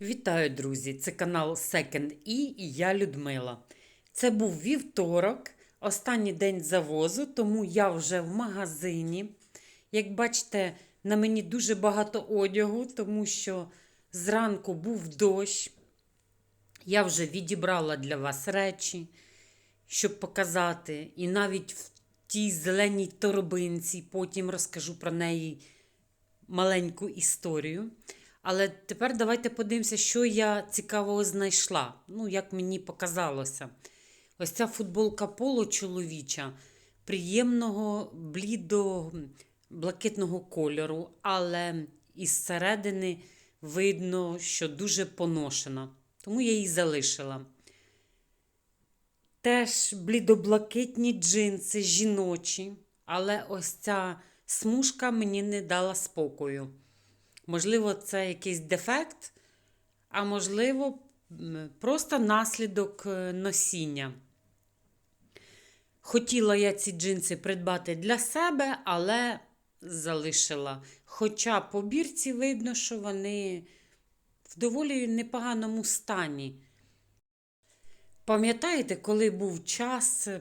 Вітаю, друзі! Це канал Second E і я Людмила. Це був вівторок, останній день завозу, тому я вже в магазині. Як бачите, на мені дуже багато одягу, тому що зранку був дощ. Я вже відібрала для вас речі, щоб показати. І навіть в тій зеленій торбинці, потім розкажу про неї маленьку історію. Але тепер давайте подивимося, що я цікавого знайшла. Ну, як мені показалося. Ось ця футболка поло чоловіча, приємного, блідо блакитного кольору, але із середини видно, що дуже поношена. Тому я її залишила. Теж блідоблакитні джинси жіночі, але ось ця смужка мені не дала спокою. Можливо, це якийсь дефект, а можливо, просто наслідок е, носіння. Хотіла я ці джинси придбати для себе, але залишила. Хоча по бірці видно, що вони в доволі непоганому стані. Пам'ятаєте, коли був час е,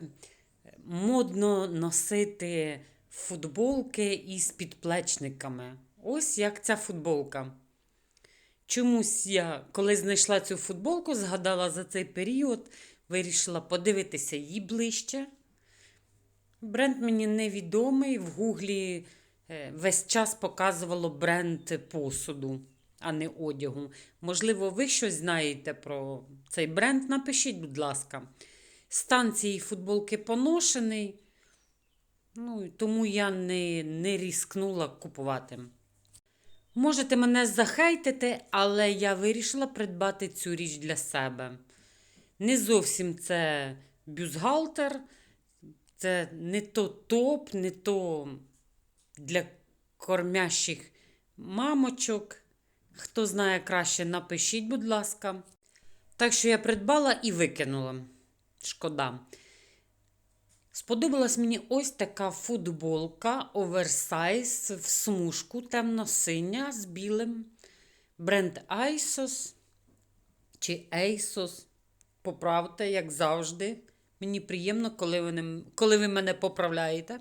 модно носити футболки із підплечниками? Ось як ця футболка. Чомусь я, коли знайшла цю футболку, згадала за цей період, вирішила подивитися її ближче. Бренд мені невідомий. В Гуглі е, весь час показувало бренд посуду, а не одягу. Можливо, ви щось знаєте про цей бренд? Напишіть, будь ласка. Стан цієї футболки поношений, ну, тому я не, не різкнула купувати. Можете мене захейтити, але я вирішила придбати цю річ для себе. Не зовсім це бюстгальтер, це не то топ, не то для кормящих мамочок. Хто знає краще, напишіть, будь ласка. Так що я придбала і викинула. Шкода. Сподобалась мені ось така футболка оверсайз в смужку темно-синя з білим. Бренд Isos чи ASOS. Поправте, як завжди. Мені приємно, коли ви, коли ви мене поправляєте.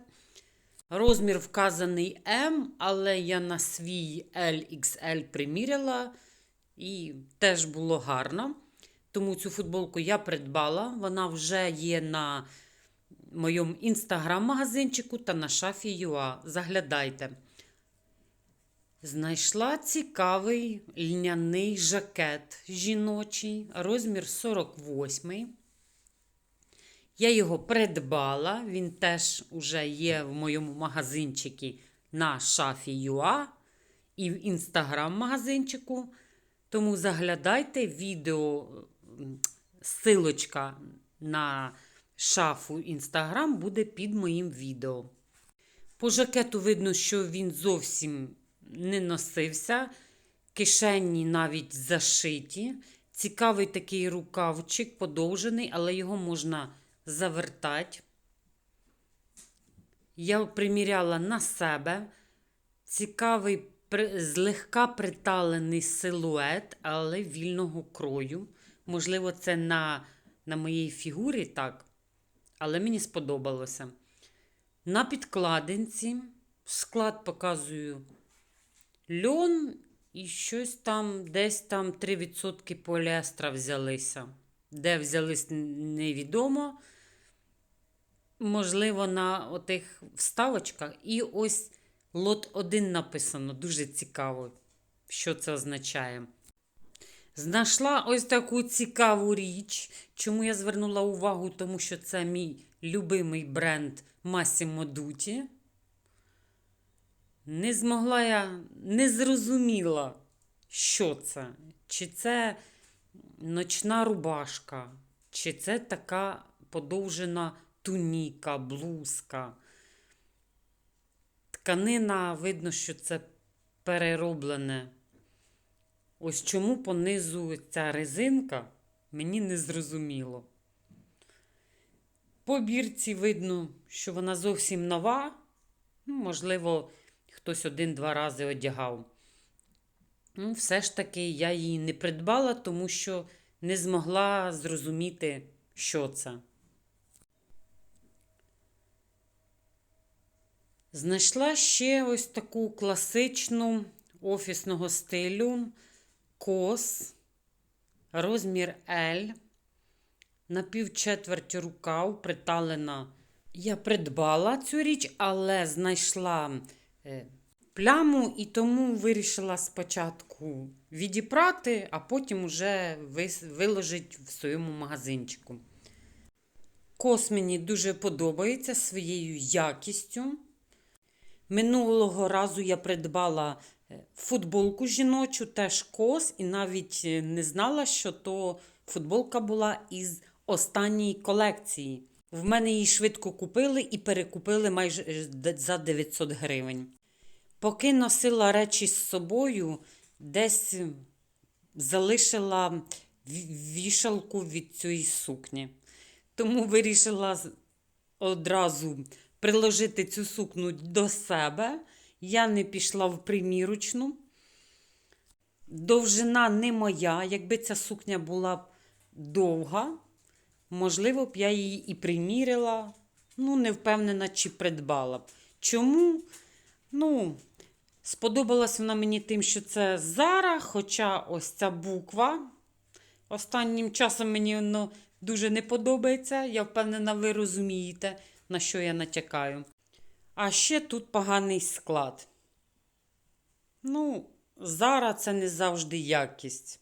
Розмір вказаний М, але я на свій LXL приміряла і теж було гарно. Тому цю футболку я придбала. Вона вже є на моєму інстаграм-магазинчику та на шафі UA. Заглядайте. Знайшла цікавий льняний жакет жіночий, розмір 48. Я його придбала. Він теж уже є в моєму магазинчику на шафі UA і в інстаграм-магазинчику. Тому заглядайте відео, силочка на шафу інстаграм буде під моїм відео. По жакету видно, що він зовсім не носився. Кишені навіть зашиті. Цікавий такий рукавчик, подовжений, але його можна завертати. Я приміряла на себе. Цікавий, злегка приталений силует, але вільного крою. Можливо, це на, на моїй фігурі так, але мені сподобалося. На підкладинці склад показую льон і щось там, десь там 3% поліестра взялися. Де взялись, невідомо. Можливо, на отих вставочках. І ось лот 1 написано. Дуже цікаво, що це означає. Знайшла ось таку цікаву річ. Чому я звернула увагу? Тому що це мій любимий бренд Massimo Dutti. Не змогла я, не зрозуміла, що це. Чи це ночна рубашка, чи це така подовжена туніка, блузка. Тканина, видно, що це перероблене. Ось чому понизу ця резинка, мені не зрозуміло. По бірці видно, що вона зовсім нова. Ну, можливо, хтось один-два рази одягав. Ну, все ж таки я її не придбала, тому що не змогла зрозуміти, що це. Знайшла ще ось таку класичну офісного стилю кос, розмір L, на півчетверті рукав приталена. Я придбала цю річ, але знайшла е, пляму і тому вирішила спочатку відіпрати, а потім уже виложити в своєму магазинчику. Кос мені дуже подобається своєю якістю. Минулого разу я придбала футболку жіночу, теж кос, і навіть е, не знала, що то футболка була із останньої колекції. В мене її швидко купили і перекупили майже е, за 900 гривень. Поки носила речі з собою, десь залишила вішалку від цієї сукні. Тому вирішила одразу приложити цю сукню до себе. Я не пішла в примірочну. Довжина не моя. Якби ця сукня була довга, можливо б я її і примірила. Ну, не впевнена, чи придбала б. Чому? Ну, сподобалась вона мені тим, що це Зара, хоча ось ця буква. Останнім часом мені воно дуже не подобається. Я впевнена, ви розумієте на що я натякаю. А ще тут поганий склад. Ну, зараз це не завжди якість.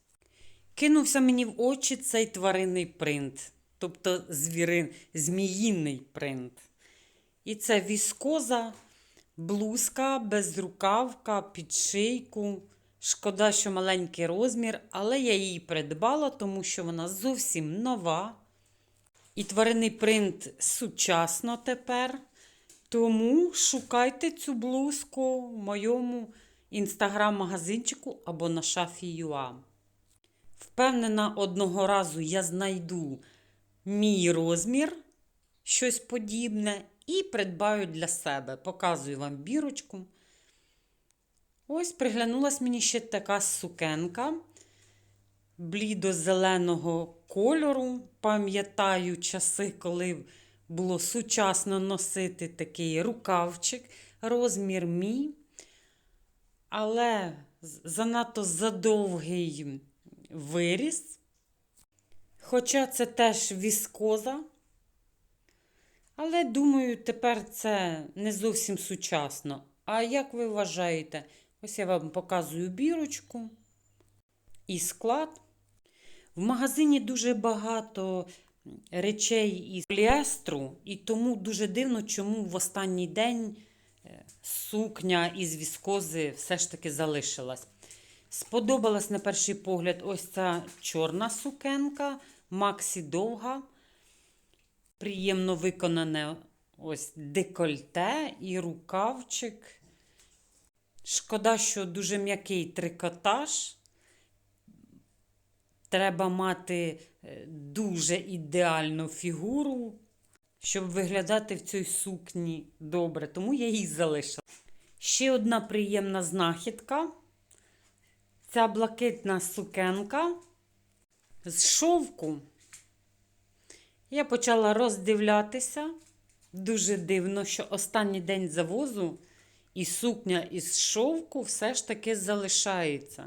Кинувся мені в очі цей тваринний принт, тобто звірин, зміїний принт. І це віскоза, блузка, безрукавка, підшийку. Шкода, що маленький розмір, але я її придбала, тому що вона зовсім нова. І тваринний принт сучасно тепер. Тому шукайте цю блузку в моєму інстаграм-магазинчику або на шафі Юа. Впевнена, одного разу я знайду мій розмір, щось подібне, і придбаю для себе. Показую вам бірочку. Ось приглянулась мені ще така сукенка блідо-зеленого кольору. Пам'ятаю часи, коли було сучасно носити такий рукавчик, розмір мій. Але занадто задовгий виріс. Хоча це теж віскоза. Але, думаю, тепер це не зовсім сучасно. А як ви вважаєте? Ось я вам показую бірочку і склад. В магазині дуже багато речей із поліестру, і тому дуже дивно, чому в останній день е, сукня із віскози все ж таки залишилась. Сподобалась на перший погляд ось ця чорна сукенка, Максі довга. Приємно виконане ось декольте і рукавчик. Шкода, що дуже м'який трикотаж. Треба мати е, дуже ідеальну фігуру, щоб виглядати в цій сукні добре, тому я її залишила. Ще одна приємна знахідка. Ця блакитна сукенка з шовку. Я почала роздивлятися. Дуже дивно, що останній день завозу і сукня із шовку все ж таки залишається.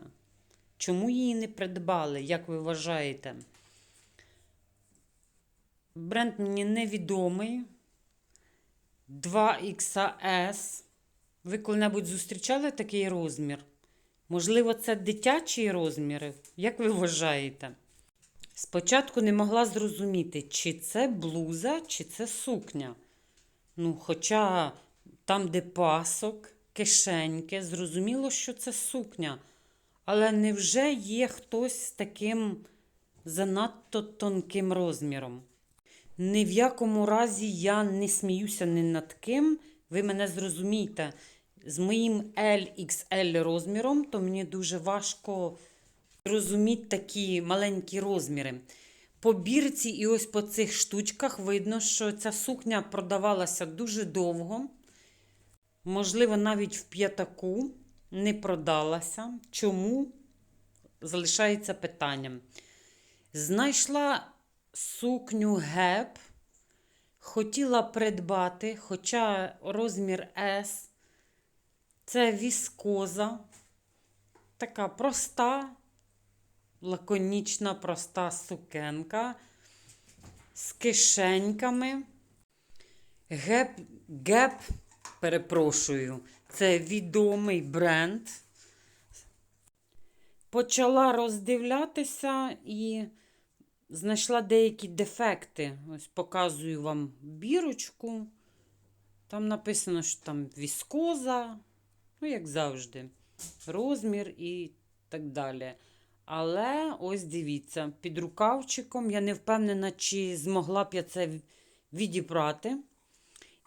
Чому її не придбали, як ви вважаєте? Бренд мені невідомий. 2XS. Ви коли-небудь зустрічали такий розмір? Можливо, це дитячі розміри? Як ви вважаєте? Спочатку не могла зрозуміти, чи це блуза, чи це сукня. Ну, Хоча там, де пасок, кишеньки, зрозуміло, що це сукня. Але невже є хтось з таким занадто тонким розміром? Ні в якому разі я не сміюся ні над ким, ви мене зрозумієте. З моїм LXL розміром, то мені дуже важко розуміти такі маленькі розміри. По бірці і ось по цих штучках видно, що ця сукня продавалася дуже довго, можливо, навіть в п'ятаку. Не продалася. Чому? Залишається питанням. Знайшла сукню геп, хотіла придбати, хоча розмір S. Це віскоза. Така проста, лаконічна, проста сукенка з кишеньками. Геп, геп, перепрошую, це відомий бренд. Почала роздивлятися і знайшла деякі дефекти. Ось показую вам бірочку. Там написано, що там віскоза, ну, як завжди, розмір і так далі. Але ось дивіться, під рукавчиком я не впевнена, чи змогла б я це відібрати.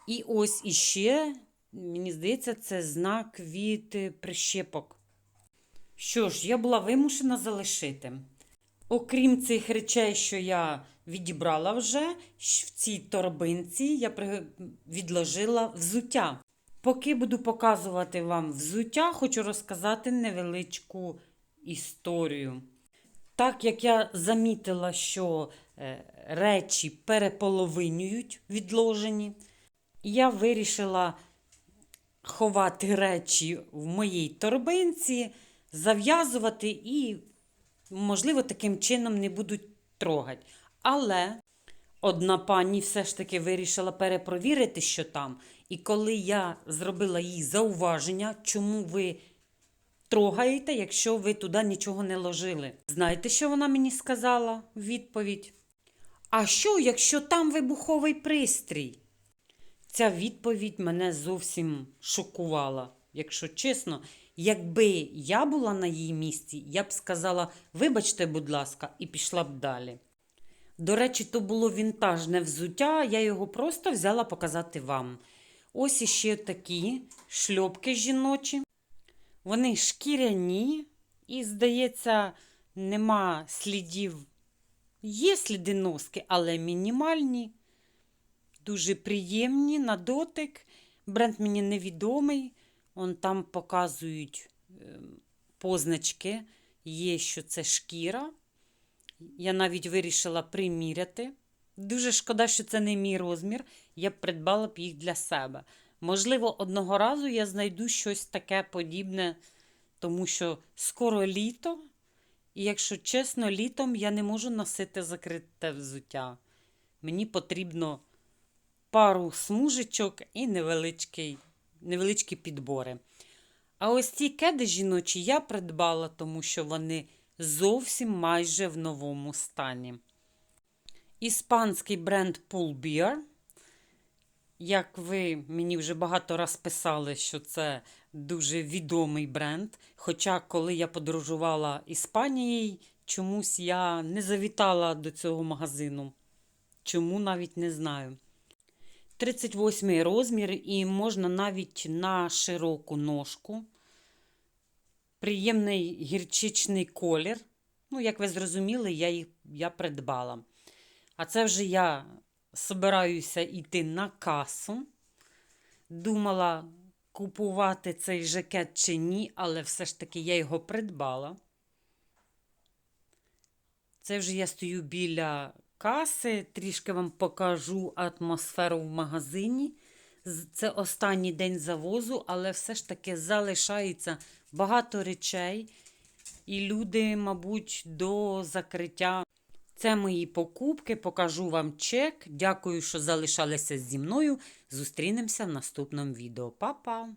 І ось іще, мені здається, це знак від е, прищепок. Що ж, я була вимушена залишити. Окрім цих речей, що я відібрала вже, в цій торбинці я відложила взуття. Поки буду показувати вам взуття, хочу розказати невеличку історію. Так як я замітила, що е, речі переполовинюють відложені, я вирішила ховати речі в моїй торбинці, зав'язувати і, можливо, таким чином не будуть трогати. Але одна пані все ж таки вирішила перепровірити, що там. І коли я зробила їй зауваження, чому ви трогаєте, якщо ви туди нічого не ложили. Знаєте, що вона мені сказала відповідь? А що, якщо там вибуховий пристрій? Ця відповідь мене зовсім шокувала. Якщо чесно, якби я була на її місці, я б сказала: вибачте, будь ласка, і пішла б далі. До речі, то було вінтажне взуття, я його просто взяла показати вам. Ось іще такі шльопки жіночі. Вони шкіряні, і, здається, нема слідів. Є сліди носки, але мінімальні, дуже приємні на дотик. Бренд мені невідомий. Он там показують ем, позначки, є, що це шкіра. Я навіть вирішила приміряти. Дуже шкода, що це не мій розмір. Я б придбала б їх для себе. Можливо, одного разу я знайду щось таке подібне, тому що скоро літо, і якщо чесно, літом я не можу носити закрите взуття. Мені потрібно пару смужечок і невеличкий, невеличкі підбори. А ось ці кеди жіночі я придбала, тому що вони зовсім майже в новому стані. Іспанський бренд Pull Beer. Як ви мені вже багато раз писали, що це дуже відомий бренд. Хоча, коли я подорожувала Іспанією, чомусь я не завітала до цього магазину. Чому навіть не знаю. 38 розмір, і можна навіть на широку ножку. Приємний гірчичний колір. Ну, як ви зрозуміли, я їх я придбала. А це вже я собираюся йти на касу. Думала купувати цей жакет чи ні, але все ж таки я його придбала. Це вже я стою біля каси, трішки вам покажу атмосферу в магазині. Це останній день завозу, але все ж таки залишається багато речей. І люди, мабуть, до закриття. Це мої покупки. Покажу вам чек. Дякую, що залишалися зі мною. Зустрінемося в наступному відео. Па-па!